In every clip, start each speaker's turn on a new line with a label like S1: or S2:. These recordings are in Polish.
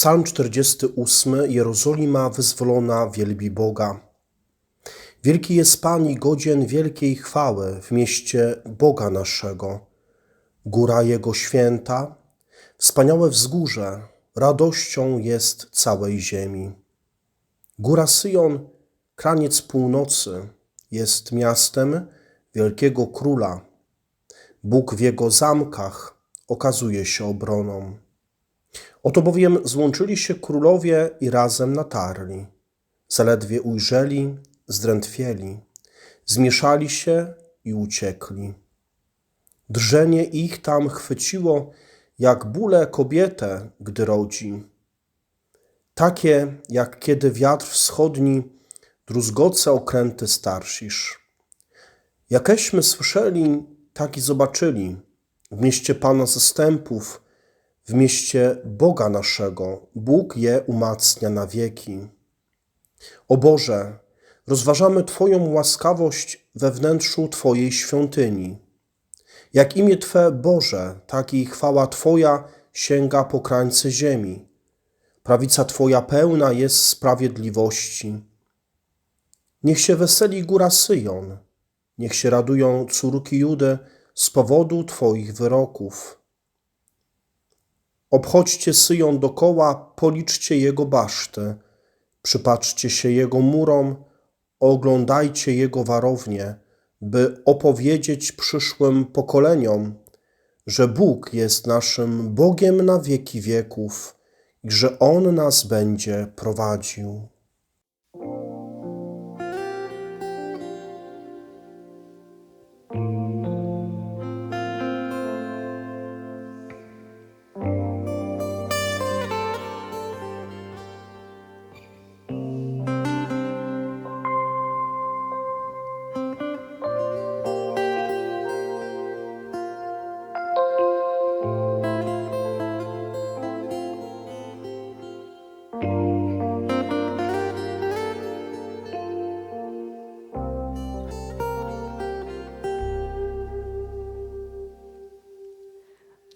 S1: Psalm 48. Jerozolima wyzwolona wielbi Boga. Wielki jest Pan i godzien wielkiej chwały w mieście Boga naszego. Góra Jego święta, wspaniałe wzgórze, radością jest całej ziemi. Góra Syjon, kraniec północy, jest miastem wielkiego króla. Bóg w jego zamkach okazuje się obroną. Oto bowiem złączyli się królowie i razem natarli. Zaledwie ujrzeli, zdrętwieli, zmieszali się i uciekli. Drżenie ich tam chwyciło, jak bóle kobietę, gdy rodzi. Takie, jak kiedy wiatr wschodni druzgoce okręty starszisz. Jakeśmy słyszeli, tak i zobaczyli w mieście Pana zastępów, w mieście Boga naszego. Bóg je umacnia na wieki. O Boże, rozważamy Twoją łaskawość we wnętrzu Twojej świątyni. Jak imię Twe Boże, tak i chwała Twoja sięga po krańce ziemi. Prawica Twoja pełna jest sprawiedliwości. Niech się weseli góra Syjon, niech się radują córki Judy z powodu Twoich wyroków. Obchodźcie Syjon dokoła, policzcie jego baszty, przypatrzcie się jego murom, oglądajcie jego warownie, by opowiedzieć przyszłym pokoleniom, że Bóg jest naszym Bogiem na wieki wieków i że On nas będzie prowadził.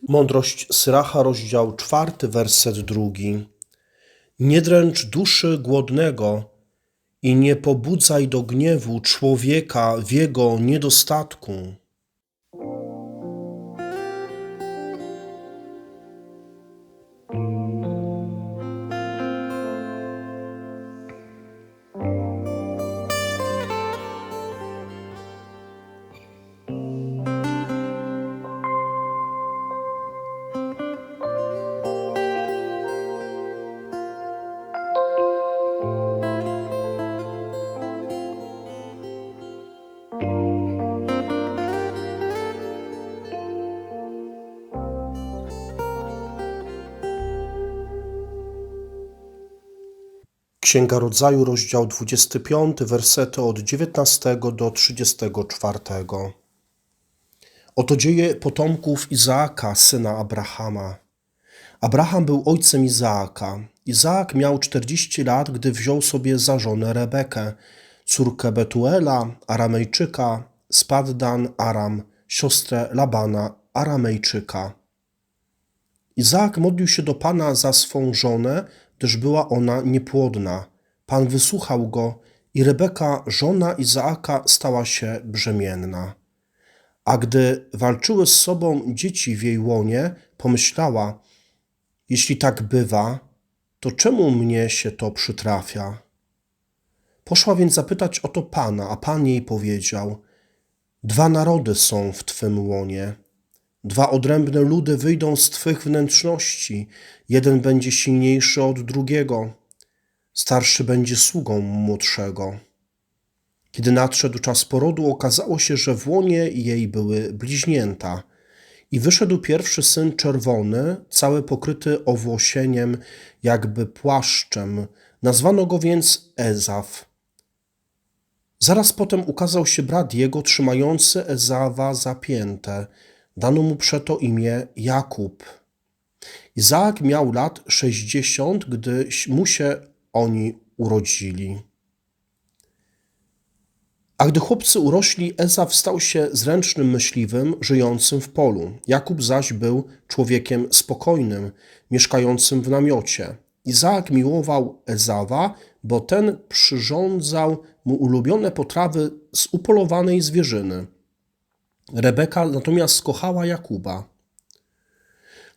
S1: Mądrość Syracha, rozdział czwarty, werset drugi. Nie dręcz duszy głodnego i nie pobudzaj do gniewu człowieka w jego niedostatku. Księga Rodzaju, rozdział 25, wersety od 19 do 34. Oto dzieje potomków Izaaka, syna Abrahama. Abraham był ojcem Izaaka. Izaak miał 40 lat, gdy wziął sobie za żonę Rebekę, córkę Betuela, Aramejczyka, z Paddan Aram, siostrę Labana, Aramejczyka. Izaak modlił się do Pana za swą żonę, gdyż była ona niepłodna. Pan wysłuchał go i Rebeka, żona Izaaka, stała się brzemienna. A gdy walczyły z sobą dzieci w jej łonie, pomyślała, jeśli tak bywa, to czemu mnie się to przytrafia? Poszła więc zapytać o to Pana, a Pan jej powiedział, dwa narody są w Twym łonie Dwa odrębne ludy wyjdą z Twych wnętrzności, jeden będzie silniejszy od drugiego, starszy będzie sługą młodszego. Kiedy nadszedł czas porodu, okazało się, że w łonie jej były bliźnięta. I wyszedł pierwszy syn czerwony, cały pokryty owłosieniem, jakby płaszczem. Nazwano go więc Ezaf. Zaraz potem ukazał się brat jego, trzymający Ezawa za piętę. Dano mu przeto imię Jakub. Izaak miał lat sześćdziesiąt, gdy mu się oni urodzili. A gdy chłopcy urośli, Ezaw stał się zręcznym myśliwym, żyjącym w polu. Jakub zaś był człowiekiem spokojnym, mieszkającym w namiocie. Izaak miłował Ezawa, bo ten przyrządzał mu ulubione potrawy z upolowanej zwierzyny. Rebeka natomiast kochała Jakuba.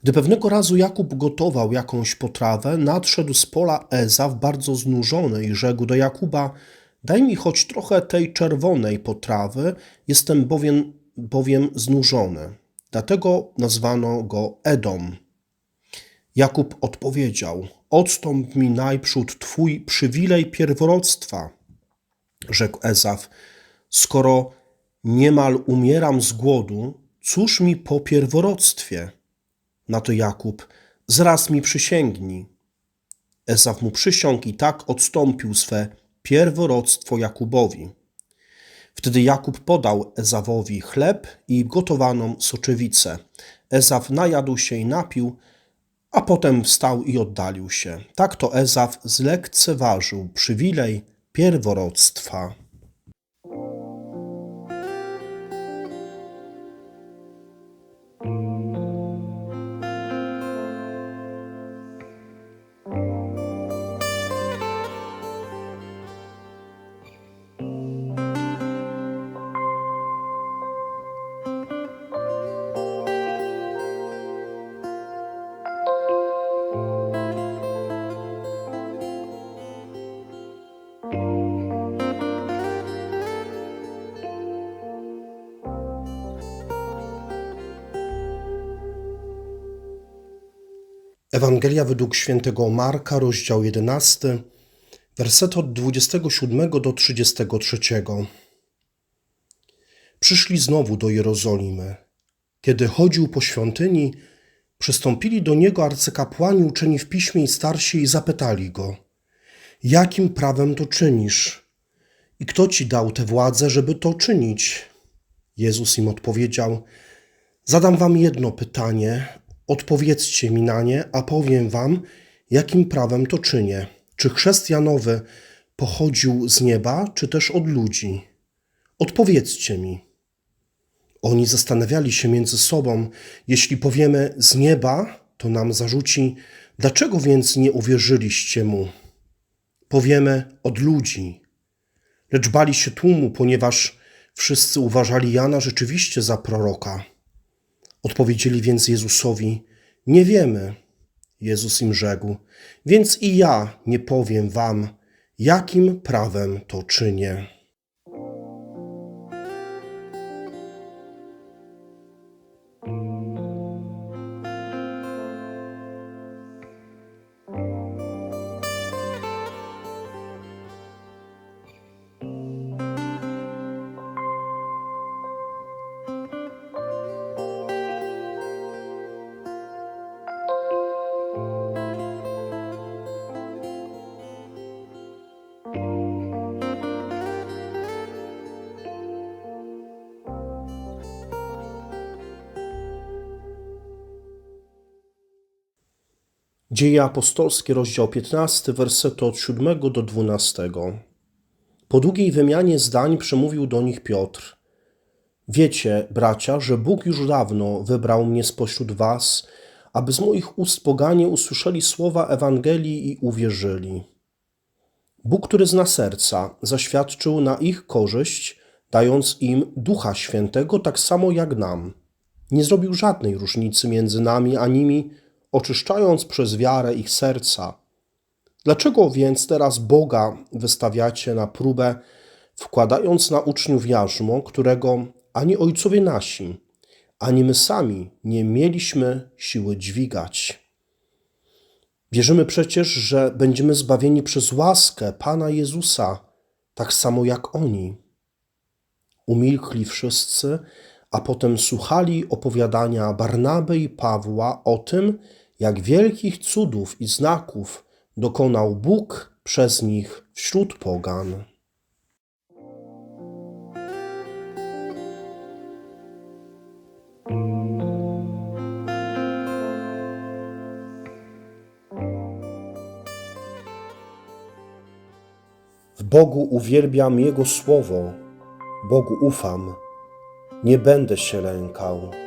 S1: Gdy pewnego razu Jakub gotował jakąś potrawę, nadszedł z pola Ezaw bardzo znużony i rzekł do Jakuba: Daj mi choć trochę tej czerwonej potrawy, jestem bowiem, bowiem znużony. Dlatego nazwano go Edom. Jakub odpowiedział: Odstąp mi najprzód twój przywilej pierworództwa, rzekł Ezaw. Skoro niemal umieram z głodu, cóż mi po pierworództwie? Na to Jakub: Zraz mi przysięgnij. Ezaw mu przysiągł i tak odstąpił swe pierworództwo Jakubowi. Wtedy Jakub podał Ezawowi chleb i gotowaną soczewicę. Ezaw najadł się i napił, a potem wstał i oddalił się. Tak to Ezaw zlekceważył przywilej pierworództwa. Ewangelia według świętego Marka, rozdział 11, werset od 27 do 33. Przyszli znowu do Jerozolimy. Kiedy chodził po świątyni, przystąpili do niego arcykapłani uczeni w piśmie i starsi i zapytali go: Jakim prawem to czynisz? I kto ci dał tę władzę, żeby to czynić? Jezus im odpowiedział: Zadam wam jedno pytanie, Odpowiedzcie mi na nie, a powiem wam, jakim prawem to czynię. Czy chrzest Janowy pochodził z nieba, czy też od ludzi? Odpowiedzcie mi. Oni zastanawiali się między sobą, jeśli powiemy z nieba, to nam zarzuci, dlaczego więc nie uwierzyliście mu? Powiemy od ludzi. Lecz bali się tłumu, ponieważ wszyscy uważali Jana rzeczywiście za proroka. Odpowiedzieli więc Jezusowi: Nie wiemy. Jezus im rzekł: Więc i ja nie powiem wam, jakim prawem to czynię. Dzieje apostolskie, rozdział 15, wersety od 7 do 12. Po długiej wymianie zdań przemówił do nich Piotr. Wiecie, bracia, że Bóg już dawno wybrał mnie spośród was, aby z moich ust poganie usłyszeli słowa Ewangelii i uwierzyli. Bóg, który zna serca, zaświadczył na ich korzyść, dając im Ducha Świętego tak samo jak nam. Nie zrobił żadnej różnicy między nami a nimi, oczyszczając przez wiarę ich serca. Dlaczego więc teraz Boga wystawiacie na próbę, wkładając na uczniów jarzmo, którego ani ojcowie nasi, ani my sami nie mieliśmy siły dźwigać? Wierzymy przecież, że będziemy zbawieni przez łaskę Pana Jezusa, tak samo jak oni. Umilkli wszyscy, a potem słuchali opowiadania Barnaby i Pawła o tym, jak wielkich cudów i znaków dokonał Bóg przez nich wśród pogan. W Bogu uwielbiam Jego słowo, Bogu ufam, nie będę się lękał.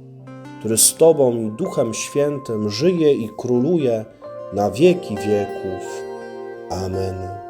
S1: który z Tobą i Duchem Świętym żyje i króluje na wieki wieków. Amen.